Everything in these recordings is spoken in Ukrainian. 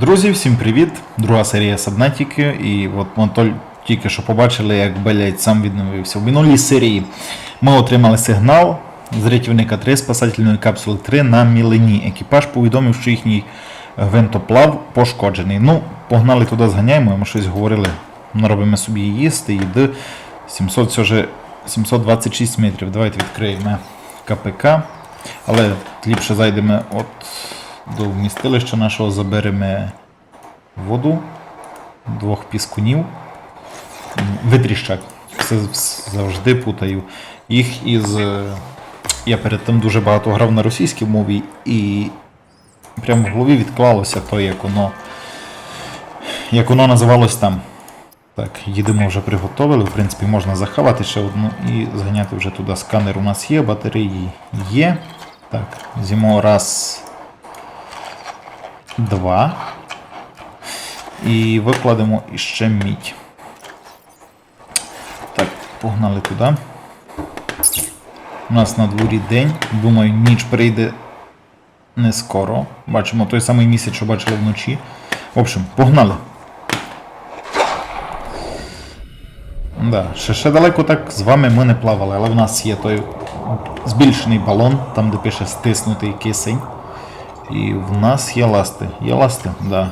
Друзі, всім привіт! Друга серія Сабнетіки. І от ми тільки що побачили, як Белять сам відновився. В минулій серії ми отримали сигнал з рятівника 3 спасательної капсули 3 на Мілені. Екіпаж повідомив, що їхній гвинтоплав пошкоджений. Ну, погнали туди, зганяємо, ми щось говорили. Наробимо собі їсти, їди. 700, все же 726 метрів. Давайте відкриємо КПК. Але ліпше зайдемо от до вмістилища нашого, заберемо воду, двох піскунів, витріщак. Все завжди путаю. Їх із. е, Я перед тим дуже багато грав на російській мові і прямо в голові відклалося то, як воно. Як воно називалось там. Так, їдемо вже приготовили. В принципі, можна захавати ще одну і зганяти вже туди. Сканер у нас є, батареї є. Так, зімо раз. Два. І викладемо іще мідь. Так, погнали туди. У нас на дворі день. Думаю, ніч прийде не скоро. Бачимо той самий місяць, що бачили вночі. В общем, погнали. Да, ще, ще далеко так з вами ми не плавали, але в нас є той збільшений балон, там де пише стиснутий кисень. І в нас є ласти. Є ласти? Да.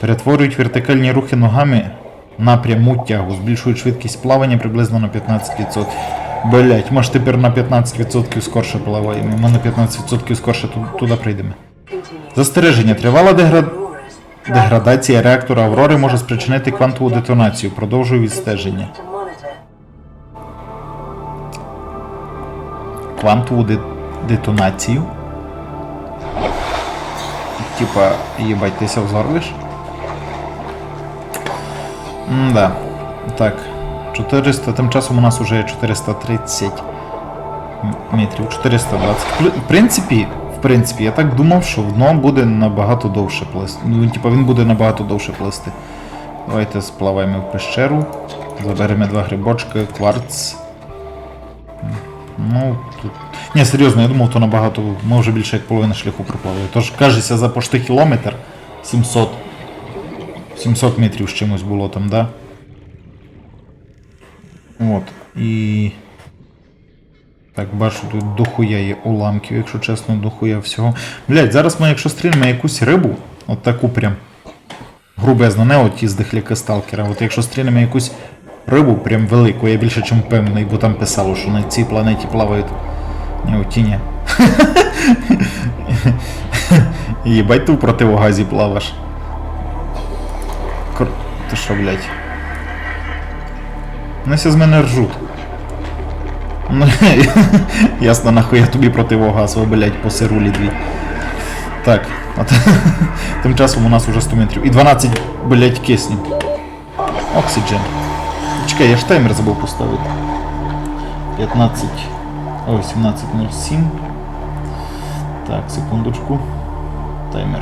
Перетворюють вертикальні рухи ногами на пряму тягу, збільшують швидкість плавання приблизно на 15%. Блять, ми ж тепер на 15% скорше плаваємо. Ми на 15% скорше туди прийдемо. Застереження. Тривала дегра... деградація реактора Аврори може спричинити квантову детонацію. Продовжую відстеження. Квантову де... детонацію. Типа, ебать, ти ся взорвеш? Да. Так. 400, тим часом у нас уже 430 метрів, 420. В принципі, в принципі, я так думав, що дно буде набагато довше плисти. Ну, типа, він буде набагато довше плисти. Давайте сплаваємо в пещеру. Заберемо два грибочки, кварц. Ну, тут. Ні, серйозно, я думав, то набагато. Ми вже більше як половина шляху проплавили. Тож, кажеться, за пошти кілометр 700. 700 метрів з чимось було там, да? От. І. Так, бачу, тут дохуя є уламків, якщо чесно, дохуя всього. Блять, зараз ми, якщо стрільнемо якусь рибу, от таку прям. Грубезно, не от ті здихляки сталкера. От якщо стрільнемо якусь рибу прям велику, я більше чим певний, бо там писало, що на цій планеті плавають. Тіні. Єбать ти в противогазі плаваш. Кр... Ти що, блядь? Ну, з мене ржуть. Ну, ясно, нахуй я тобі противогаз, ви, блядь, по сирулі дві. Так, а т- тим часом у нас уже 100 метрів. І 12, блядь, киснів. Оксиджен. Чекай, я ж таймер забув поставити. 15. Ой, 17.07. Так, секундочку. Таймер.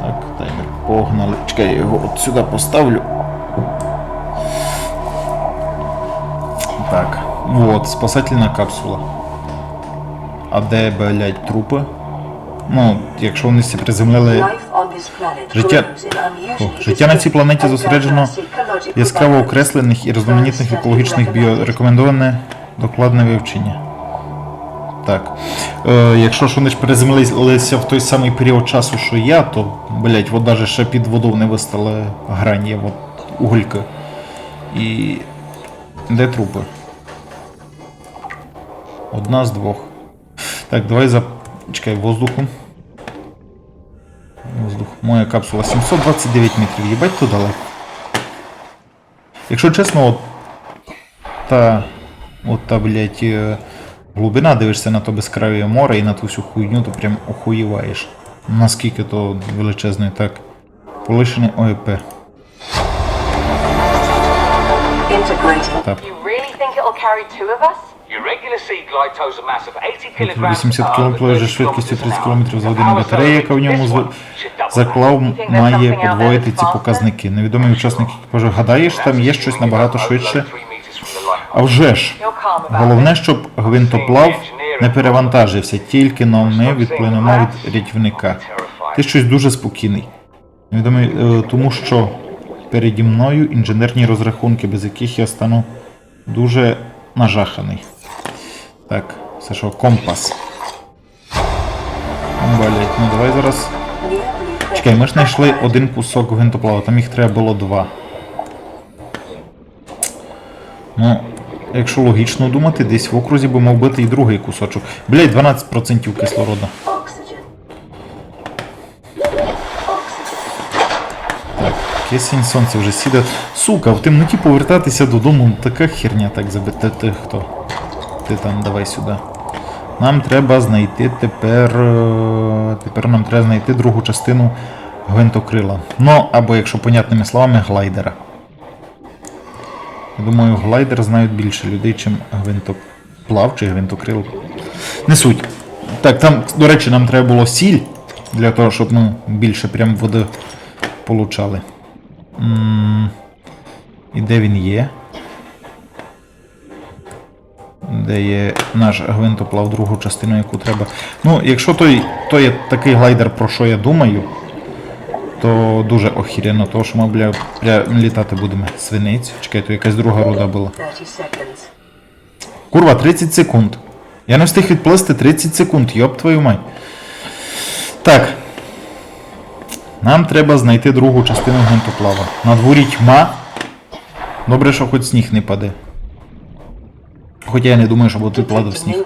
Так, таймер. Погнали. Чекай, я його от сюди поставлю. Так, вот, спасательна капсула. А де, блядь, трупи? Ну, якщо вони всі приземлили. Життя, О, життя на цій планеті зосереджено Яскраво окреслених і різноманітних екологічних біо рекомендоване докладне вивчення. Так. Е, якщо ж вони ж приземлилися в той самий період часу, що я, то, блять, вода же ще під водою не вистала грань, от уголька. І. Де трупи? Одна з двох. Так, давай за. Чекай, воздуху. Воздух. Моя капсула 729 метрів. Їбать то далеко. Якщо чесно, от та, от та, блядь, е, глибина, дивишся на то безкрає море і на ту всю хуйню, то прям охуєваєш. Наскільки то величезне, так. Полишене ОЕП. Так. Really think carry two of us? Your regular sea glide tows a mass of 80 kilograms 80 км 30 швидкістю 30 км за годину батарея, яка в ньому заклав, має подвоїти ці показники. Невідомий учасник екіпажу. Гадаєш, там є щось набагато швидше. А вже ж, головне, щоб гвинтоплав не перевантажився, тільки но ми відплинемо від рятівника. Ти щось дуже спокійний. Невідомий, е, тому що переді мною інженерні розрахунки, без яких я стану дуже нажаханий. Так, це що, компас. Блять, ну давай зараз. Чекай, ми ж знайшли один кусок гвинтоплава, там їх треба було два. Ну, якщо логічно думати, десь в окрузі би мав бути і другий кусочок. Блять, 12% кислорода. Так, кисень сонце вже сіде. Сука, в темноті повертатися додому, така херня так забити. Ти хто? Ти там, давай сюди. Нам треба знайти тепер. е, Тепер нам треба знайти другу частину гвинтокрила. Ну, або, якщо понятними словами, глайдера. Я думаю, глайдер знають більше людей, чим гвинтоплав чи гвинтокрил. Не суть. Так, там, до речі, нам треба було сіль для того, щоб ну, більше прям води получали. І де він є? Де є наш гвинтоплав, другу частину, яку треба. Ну, якщо той, то є такий глайдер, про що я думаю, то дуже охірено, тому що ми бля, бля, літати будемо свиниць. Чекай, то якась друга руда була. Курва, 30 секунд. Я не встиг відплисти 30 секунд, йоп твою мать. Так. Нам треба знайти другу частину гвинтоплава. На дворі тьма. Добре, що хоч сніг не паде. Хоча я не думаю, що буде падав сніг.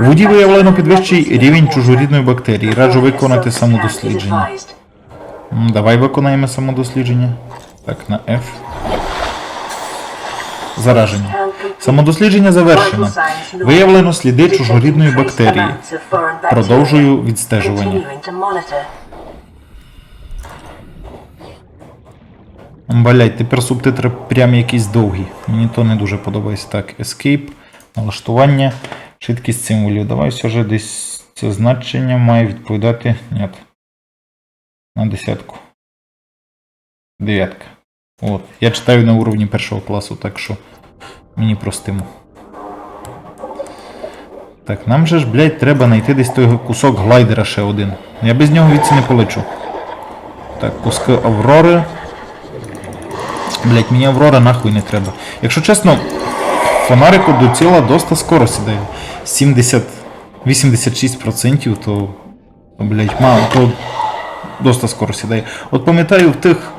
У воді виявлено підвищий рівень чужорідної бактерії. Раджу виконати самодослідження. Давай виконаємо самодослідження. Так, на F. Зараження. Самодослідження завершено. Виявлено сліди чужорідної бактерії. Продовжую відстежування. Блять, тепер субтитри прям якісь довгі. Мені то не дуже подобається. Так, Escape, налаштування, швидкість символів. Давай все ж десь це значення має відповідати. Ні. На десятку. Дев'ятка. От. Я читаю на уровні першого класу, так що мені простимо. Так, нам же ж, блядь, треба знайти десь той кусок глайдера ще один. Я без нього відси не полечу. Так, куски Аврори. Блять, мені Аврора нахуй не треба. Якщо чесно, фонарику до ціла доста скоро сідає. 70, 86%, то, то блять, мало, то доста скоро сідає. От пам'ятаю в тих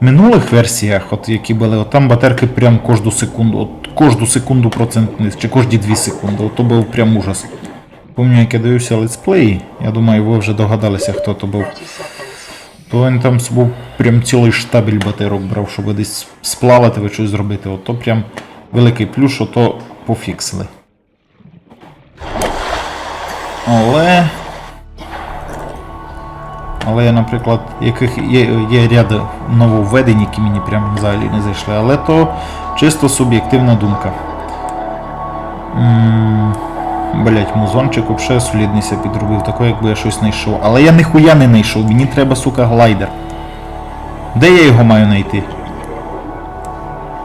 минулих версіях, от які були, от там батерки прям кожну секунду, от кожну секунду процент низ, чи кожні 2 секунди, от то був прям ужас. Пам'ятаю, як я дивився летсплеї, я думаю, ви вже догадалися, хто то був. То він там собі прям цілий штабель батарок брав, щоб десь сплавати ви щось зробити. От то прям великий плюс, що то пофіксили. Але. Але я, наприклад, яких є, є ряд нововведень, які мені прям взагалі не зайшли. Але то чисто суб'єктивна думка. Блять, музончик вообще соліднися підробив, такий, якби я щось знайшов. Але я ніхуя не знайшов, мені треба, сука, глайдер. Де я його маю знайти?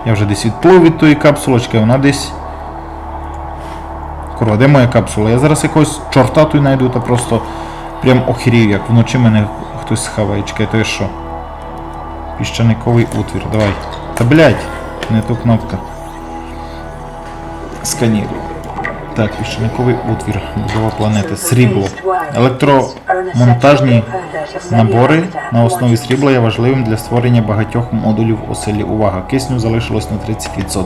Я вже десь відплив від тої капсулочки, вона десь. Курва, де моя капсула? Я зараз якогось чорта тут знайду та просто прям охерію, як вночі мене хтось схаває. Чекай, то є що? Піщаниковий утвір, давай. Та блять, не ту кнопка. Сканірую. Так, піщаниковий утвір, будова планети, срібло. Електромонтажні набори на основі срібла є важливим для створення багатьох модулів оселі. Увага, кисню залишилось на 30%.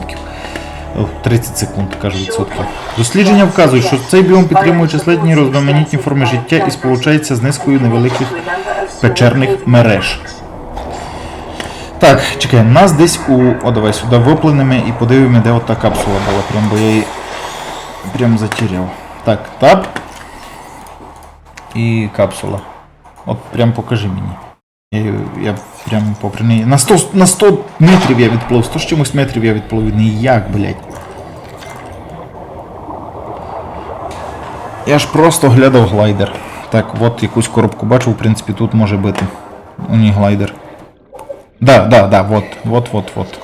О, 30 секунд, кажу відсотків. Дослідження вказують, що цей біом підтримує численні різноманітні форми життя і сполучається з низкою невеликих печерних мереж. Так, чекай, нас десь у. О, давай сюди випленемо і подивимо, де ота капсула була. Прям бо я її прям затеряв. Так, тап. І капсула. От прям покажи мені. Я, прям попри неї. На 100, на 100 метрів я відплив, 100 з чимось метрів я відплив. від. Як, блядь. Я ж просто глядав глайдер. Так, от якусь коробку бачу, в принципі, тут може бути. У ній глайдер. Да, да, да, вот, вот, вот, вот.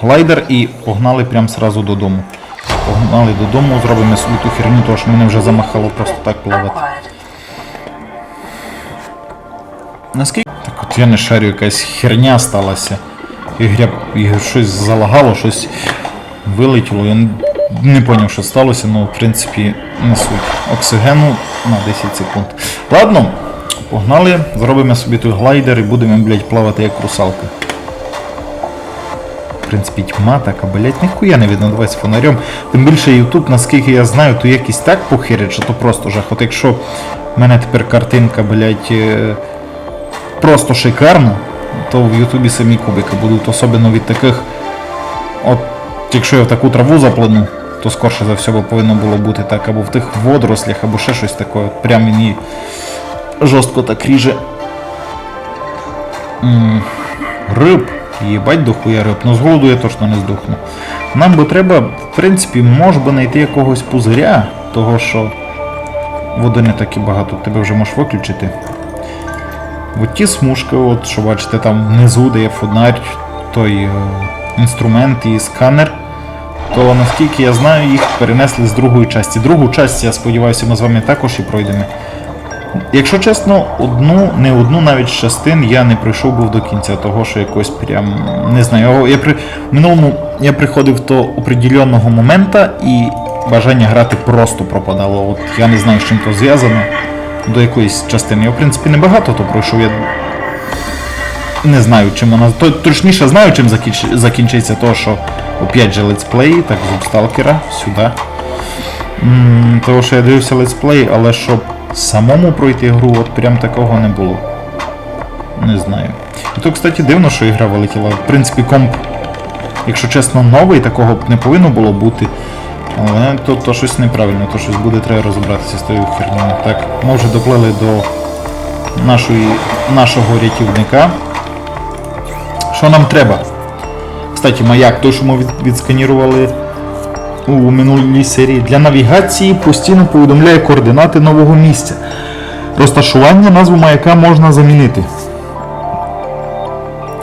Глайдер і погнали прям сразу додому. Погнали додому, зробимо собі ту херню, тому що мене вже замахало просто так плавати. Наскільки? От я не шарю, якась херня сталася. Ігря, ігр щось залагало, щось вилетіло. Я не- зрозумів, що сталося, але в принципі не суть. Оксигену на 10 секунд. Ладно, погнали, зробимо собі той глайдер і будемо, блядь, плавати як русалка. В принципі, тьма така, блядь, ніхуя не видно, давай з фонарем. Тим більше YouTube, наскільки я знаю, то якісь так похирять, що то просто жах. От якщо в мене тепер картинка, блядь, е, просто шикарна, то в Ютубі самі кубики будуть, особливо від таких. От якщо я в таку траву заплану, то скорше за все повинно було бути так, або в тих водорослях, або ще щось таке. От Прям він її жорстко так ріже. М, Риб. Їбать дохуя риб. Ну з голоду я точно не здохну. Нам би треба, в принципі, може би знайти якогось пузиря, того що води не так і багато, тебе вже можеш виключити. От ті смужки, от, що бачите, там внизу, де є фонарь, той е, інструмент і сканер, то наскільки я знаю, їх перенесли з другої частини. Другу часть, я сподіваюся, ми з вами також і пройдемо. Якщо чесно, одну, не одну навіть частин я не прийшов був до кінця, того що якось прям не знаю. Я при минулому я приходив до определеного моменту і бажання грати просто пропадало. От я не знаю, з чим то зв'язано до якоїсь частини. Я в принципі небагато то пройшов. Я не знаю, чим вона. Точніше знаю, чим закінч... закінчиться то, що опять же летсплей, так з Сталкера, сюди. Того, що я дивився летсплей, але щоб самому пройти гру, от прям такого не було. Не знаю. І то, кстати, дивно, що ігра вилетіла. В принципі, комп, якщо чесно, новий, такого б не повинно було бути. Але то, то щось неправильно, то щось буде треба розібратися з тою хернею. Так, ми вже доплили до нашої, нашого рятівника. Що нам треба? Кстати, маяк, той, що ми від, відсканірували у минулій серії. Для навігації постійно повідомляє координати нового місця. Розташування назву маяка можна замінити.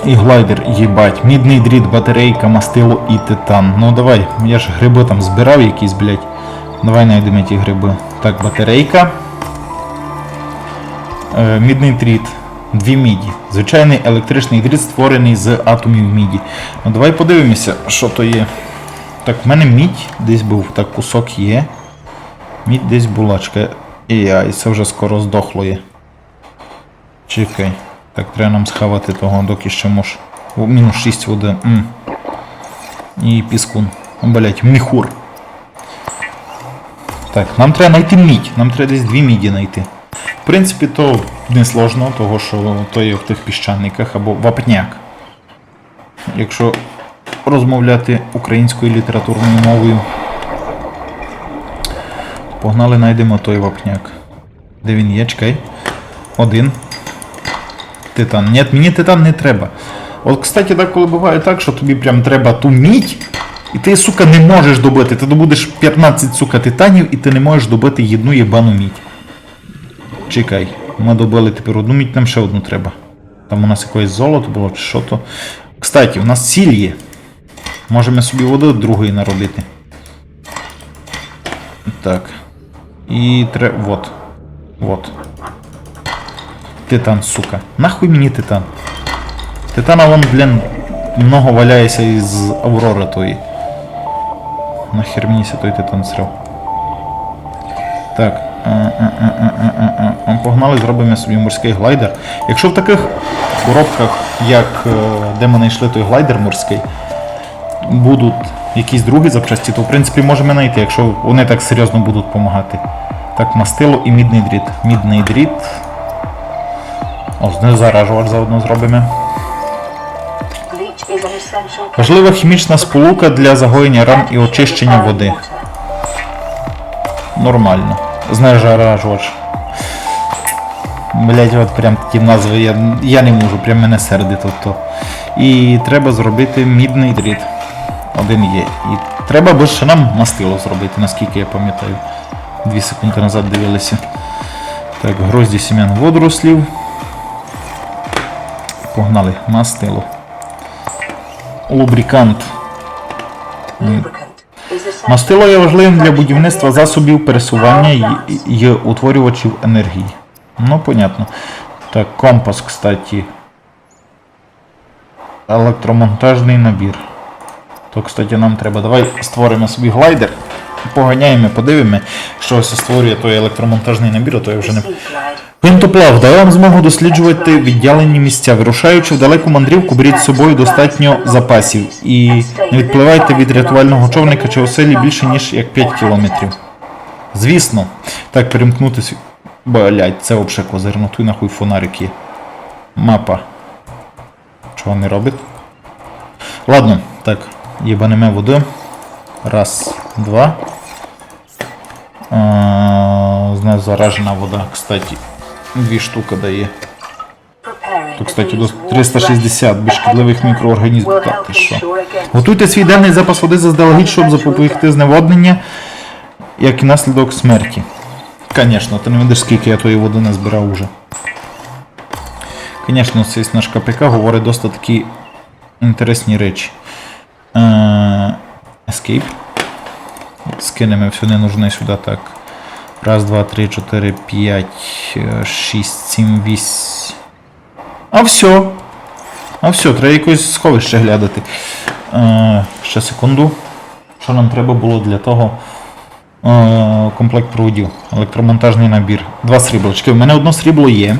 І глайдер, їбать, мідний дріт, батарейка, мастило і титан. Ну давай, я ж гриби там збирав якісь, блядь. Давай знайдемо ті гриби. Так, батарейка. Е, мідний дріт. Дві міді. Звичайний електричний дріт створений з атомів міді. Ну давай подивимося, що то є. Так, в мене мідь десь був, так кусок є. Мідь десь була, чекай. І ай, це вже скоро здохло є. Чекай. Так, треба нам схавати того, доки ще мож. О, мінус 6 води. М. І піскун. Блять, міхур. Так, нам треба знайти мідь. Нам треба десь дві міді знайти. В принципі, то не сложно, того що то є в тих піщаниках або вапняк. Якщо розмовляти українською літературною мовою. Погнали, знайдемо той вапняк. Де він є, чекай. Один. Титан. Ні, мені титан не треба. От, кстати, так коли буває так, що тобі прям треба ту мідь, і ти, сука, не можеш добити. Ти добудеш 15, сука, титанів, і ти не можеш добити одну єбану мідь. Чекай, ми добили тепер одну мідь, нам ще одну треба. Там у нас якесь золото було чи що то. Кстати, у нас сіль є. Можемо собі води другої наробити. Так. І треба. Вот. Вот. Титан, сука. Нахуй мені титан. Титана вон, блін, много валяється із Аврори тої. Нахер мені той титан срав. Так. е, е, е, е, е, е. Погнали, зробимо собі морський глайдер. Якщо в таких коробках, як е, де ми знайшли той глайдер морський, будуть якісь другі запчасті, то в принципі можемо знайти, якщо вони так серйозно будуть допомагати. Так, мастило і мідний дріт. Мідний дріт. О, знезаражувач заодно зробимо. Важлива хімічна сполука для загоєння ран і очищення води. Нормально. Знезаражувач. Блять, от прям такі назви я, я не можу, прям мене сердить тобто. І треба зробити мідний дріт. Один є. І треба ще нам мастило зробити, наскільки я пам'ятаю. Дві секунди назад дивилися. Так, грозді сім'ян водорослів. Погнали, мастило. Лубрикант. essential. Мастило є важливим для будівництва засобів пересування й утворювачів енергії. Ну, понятно. Так, компас, кстати. Електромонтажний набір. То, кстати, нам треба. Давай створимо собі глайдер. Поганяємо, подивимо, що ось створює той електромонтажний набір, а то я вже не. Гвинтоплав дає вам змогу досліджувати віддалені місця. Вирушаючи в далеку мандрівку, беріть з собою достатньо запасів і не відпливайте від рятувального човника чи оселі більше ніж як 5 кілометрів. Звісно, так перемкнутися. Блять, це взагалі козирно, туй нахуй фонарик є. Мапа. Чого не робить? Ладно, так, їбанеме води. Раз, два. З нас заражена вода, кстати. Дві штуки дає. Тут, кстати, до 360 ration більш шкідливих мікроорганізмів. Так, ти що? Готуйте свій денний запас води заздалегідь, щоб запобігти зневоднення, як і наслідок смерті. Звісно, ти не видиш, скільки я тої води не збирав уже. Звісно, цей наш КПК говорить досить такі інтересні речі. Е, Escape. Скинемо все ненужне сюди так. Раз, два, три, чотири, п'ять, е, шість, сім, вісім. А все. А все, треба якось сховище глядати. Е, ще секунду. Що нам треба було для того? Е, комплект проводів. Електромонтажний набір. Два сріблочки. У мене одно срібло є.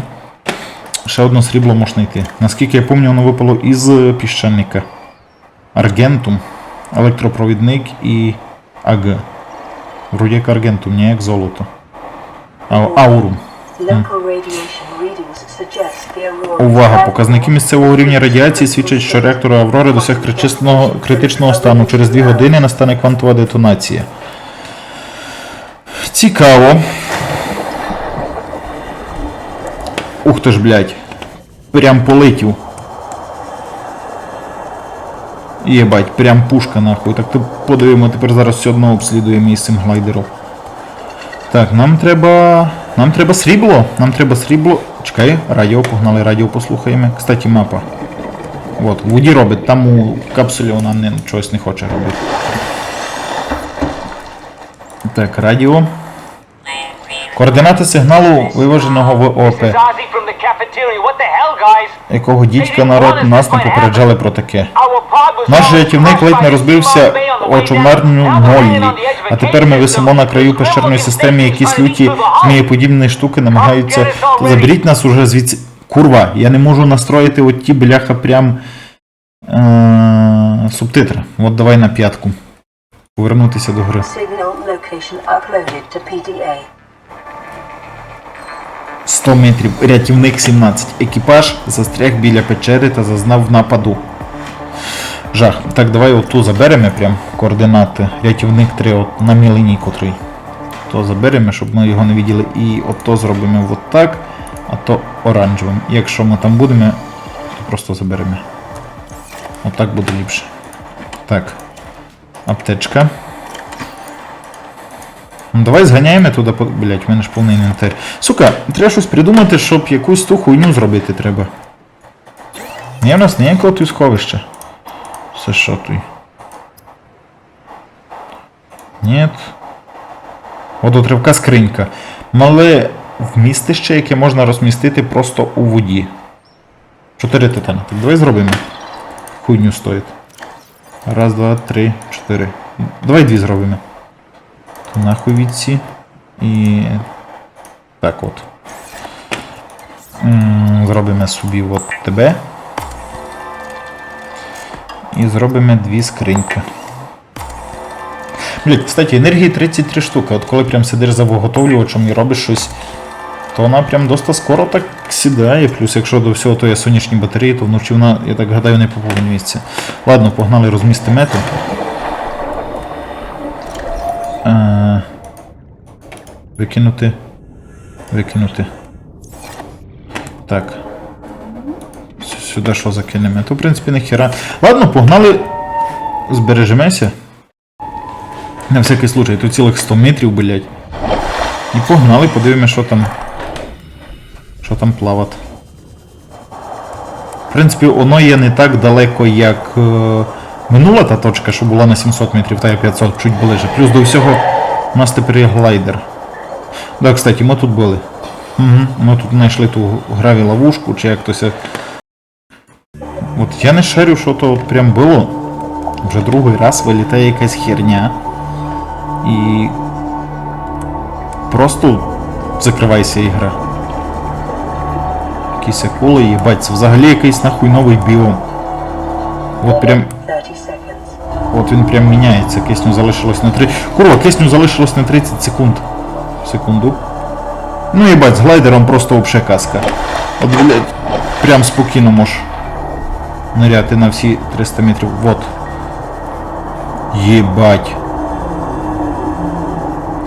Ще одно срібло можна знайти. Наскільки я пам'ятаю, воно випало із піщаника. Аргентум. Електропровідник і АГ. Вроді як аргентум, не як золото. А, аурум. Увага! Показники місцевого рівня радіації свідчать, що реактор Аврори досяг критичного стану. Через 2 години настане квантова детонація. Цікаво. Ух ти ж, блядь. Прям полетів. Єбать, прям пушка нахуй. Так ти подивимо, тепер зараз все одно обслідуємо із цим глайдером. Так, нам треба. Нам треба срібло. Нам треба срібло. Чекай, радіо, погнали, радіо послухаємо. Кстати, мапа. От, Вуді робить, там у капсулі вона не, чогось не хоче робити. Так, радіо. Координати сигналу виваженого в ОП. Якого дідька народ нас не попереджали про таке. Наш рятівник ледь не розбився о човнарню. Моллі, a а тепер ми висимо на краю пещерної системи, якісь люті змієподібні штуки намагаються. Заберіть нас уже звідси. Курва, я не можу настроїти от ті бляха прям е- субтитри. От давай на п'ятку. Повернутися до гри. PDA. 100 метрів. Рятівник 17. Екіпаж застряг біля печери та зазнав нападу. Жах. Так, давай оту заберемо прям координати. Рятівник 3 от, на мілині котрий. То заберемо, щоб ми його не виділи. І ото зробимо от так, а то оранжевим. Якщо ми там будемо, то просто заберемо. Отак буде ліпше. Так. Аптечка. Ну, давай зганяємо туди, блять, в мене ж повний інвентар. Сука, треба щось придумати, щоб якусь ту хуйню зробити треба. Ні, в нас ніякого тут сховища. Все що тут? Нет. Водотривка скринька. Мале вмістище, яке можна розмістити просто у воді. Чотири титани. Так давай зробимо. Хуйню стоїть. Раз, два, три, чотири. Давай дві зробимо. Нахуй відці. І. Так от. Зробимо собі от тебе. І зробимо дві скриньки. Блять, кстати, енергії 33 штуки. От коли прям сидиш за виготовлювачем і робиш щось, то вона прям досить скоро так сідає. Плюс, якщо до всього то є сонячні батареї, то вночі вона, я так гадаю, не поповнюється. Ладно, погнали розмістимо мету. Е, Викинути. Викинути. Так. Сюди що закинемо? То, в принципі, нахера. Ладно, погнали. Збережемося. На всякий случай, тут цілих 100 метрів, блядь. І погнали, подивимося, що там. Що там плавати. В принципі, воно є не так далеко, як е, минула та точка, що була на 700 метрів, та є 500 чуть ближе. Плюс до всього у нас тепер є глайдер. Да, кстати, ми тут були. Угу. Ми тут знайшли ту граві ловушку, чи як то ся. От я не шарю, що то от прям було. Вже другий раз вилітає якась херня. І. Просто закривайся ігра. Якісь акули, їбать, це взагалі якийсь нахуй новий біом. От прям От він прям міняється. Кисню залишилось на 3. Курва, кисню залишилось на 30 секунд. Секунду. Ну їбать, з глайдером просто вообще казка. От, блядь, прям спокійно можеш ниряти на всі 300 метрів. Вот. Єбать.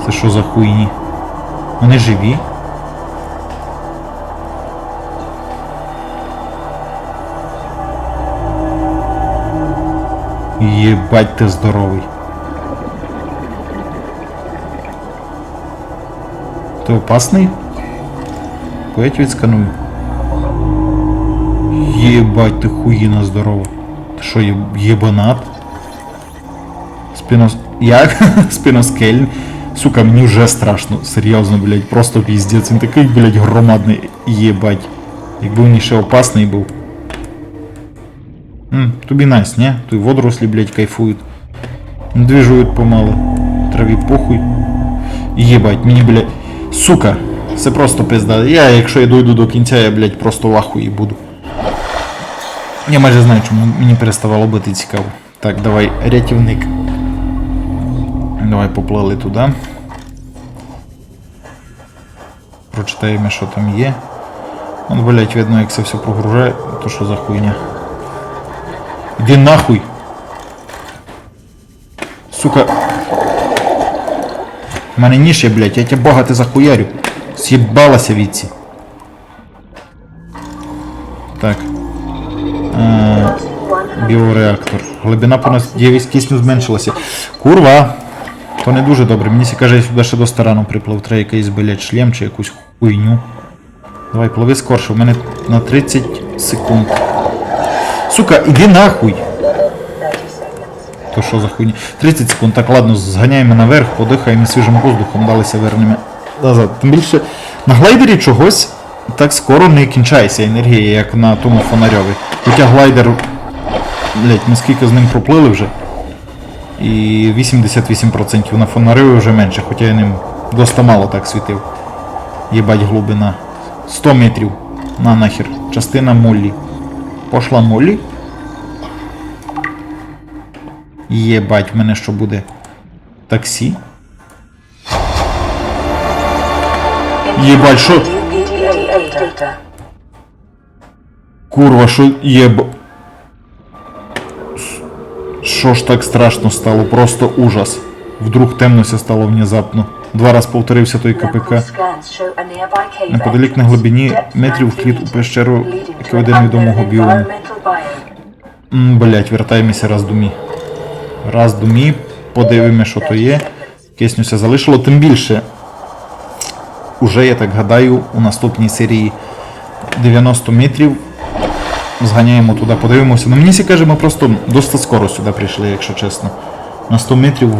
Це що за хуйні? Вони живі? Єбать ти здоровий. Ти опасний? Поїдь відсканую. Єбать ти хуїна здорова. Ти що, є... єбанат? Спінос... Як? Спіноскель. Сука, мені вже страшно. Серйозно, блядь, просто піздець. Він такий, блядь, громадний. Єбать. Якби він ще опасний був. М, тобі найс, не? Тут водорослі, блядь, кайфують. Движують помало. Траві похуй. Єбать, мені, блядь. Сука, це просто пизда. Я, якщо я дойду до кінця, я, блядь, просто в ахуї буду. Я майже знаю, чому мені переставало бути цікаво. Так, давай, рятівник. Давай поплили туди. Прочитаємо, що там є. Вон, блядь, видно, як це все прогружає. То що за хуйня? Іди нахуй. Сука. У мене ніж є, блядь, я тебе багато захуярю. З'їбалася відці. Так. Біореактор. Глибина понад 9 кисню зменшилася. Курва! То не дуже добре. Мені сі каже, я сюди ще до старану приплив. Треба якийсь, блядь, шлем чи якусь хуйню. Давай, пливи скорше, у мене на 30 секунд. Сука, іди нахуй! То що за хуйня? 30 секунд, так ладно, зганяємо наверх, подихаємо свіжим воздухом, далися вернемо назад. Тим більше на глайдері чогось так скоро не кінчається енергія, як на тому фонарьові. Хоча глайдер, блять, ми скільки з ним проплили вже. І 88% на фонарьові вже менше, хоча я ним доста мало так світив. Єбать глибина. 100 метрів. На нахер. Частина Моллі. Пошла Моллі. Єбать, в мене що буде? Таксі? Єбать, що? Курва, що єб... Що ж так страшно стало? Просто ужас. Вдруг темнося стало внезапно. Два раз повторився той КПК. Неподалік на глибині метрів 90 вхід у пещеру, яка веде невідомого біому. Блять, вертаємося раз думі. Раз думі, подивимо, що то є. Киснюся залишило, тим більше. Уже, я так гадаю, у наступній серії 90 метрів. Зганяємо туди, подивимося. Ну мені каже, ми просто досить скоро сюди прийшли, якщо чесно. На 100 метрів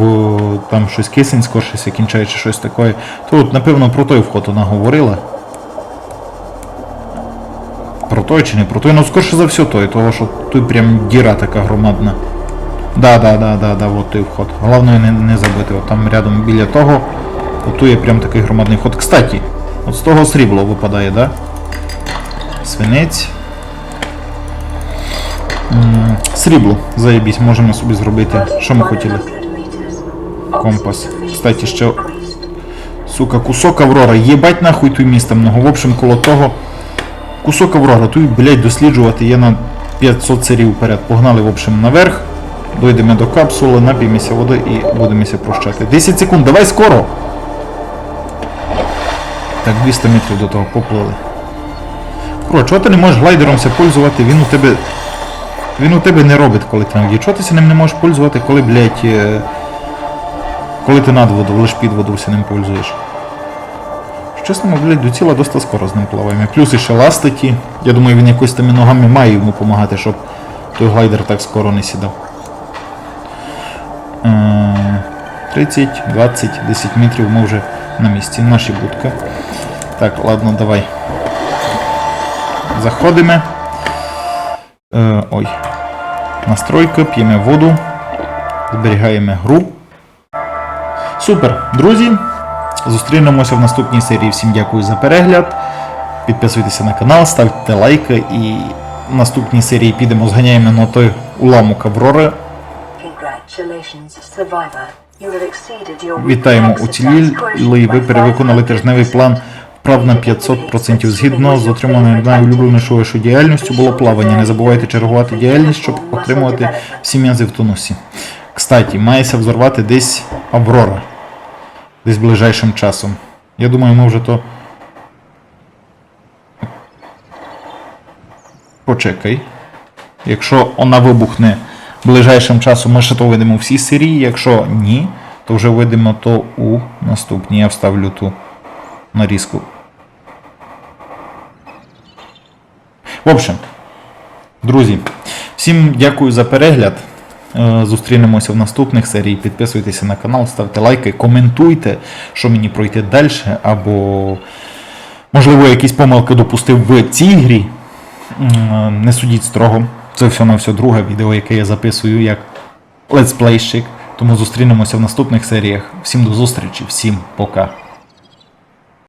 там щось кисень скоршися кінчає чи щось таке. То от, напевно, про той вход вона говорила. Про той чи не про той? Ну скорше за все той, того що тут прям діра така громадна. Да, да, да, да, да, от той вход. Головне не, не забити, от там рядом біля того. Отут є прям такий громадний вход. Кстати, от з того срібло випадає, да? Свинець. Срібло, заєбісь, можемо собі зробити. Що ми хотіли? Компас. Кстати, ще. Сука, кусок Аврора. Єбать нахуй той місто много. В общем, коло того. Кусок Аврора. Тут, блядь, досліджувати є на 500 серій вперед. Погнали, в общем, наверх. Дойдемо до капсули, напіймося води і будемося прощати. 10 секунд, давай скоро! Так, 200 метрів до того поплили. Кро, чого ти не можеш глайдеромся пользувати? Він у тебе. Він у тебе не робить, коли ти на воді. Чого ти ним не можеш пользувати, коли, блядь, е, коли ти над воду, лиш під воду ним пользуєш. Чесно, блядь, до ціла досить скоро з ним плаваємо. Плюс іще ластиті. Я думаю, він якось тими ногами має йому допомагати, щоб той глайдер так скоро не сідав. Е, 30, 20, 10 метрів ми вже на місці. Наші будка. Так, ладно, давай. Заходимо. Е, ой. Настройка, п'ємо воду. Зберігаємо гру. Супер, друзі. Зустрінемося в наступній серії. Всім дякую за перегляд. Підписуйтеся на канал, ставте лайки і в наступній серії підемо, зганяємо на той уламок Аврори. Вітаємо уцілілі, ви перевиконали тижневий план вправ на 500% згідно з отриманою найулюбленішою діяльністю було плавання. Не забувайте чергувати діяльність, щоб отримувати всі м'язи в тонусі. Кстати, мається взорвати десь Аврора. Десь ближайшим часом. Я думаю, ми вже то. Почекай. Якщо вона вибухне ближайшим часом, ми ще то видимо всі серії. Якщо ні, то вже видимо то у наступній. Я вставлю ту нарізку. В общем, друзі, всім дякую за перегляд. Е, Зустрінемося в наступних серій. Підписуйтеся на канал, ставте лайки, коментуйте, що мені пройти далі, або можливо якісь помилки допустив в цій грі. Не судіть строго. Це все на все друге відео, яке я записую як летсплейщик. Тому зустрінемося в наступних серіях. Всім до зустрічі, всім пока.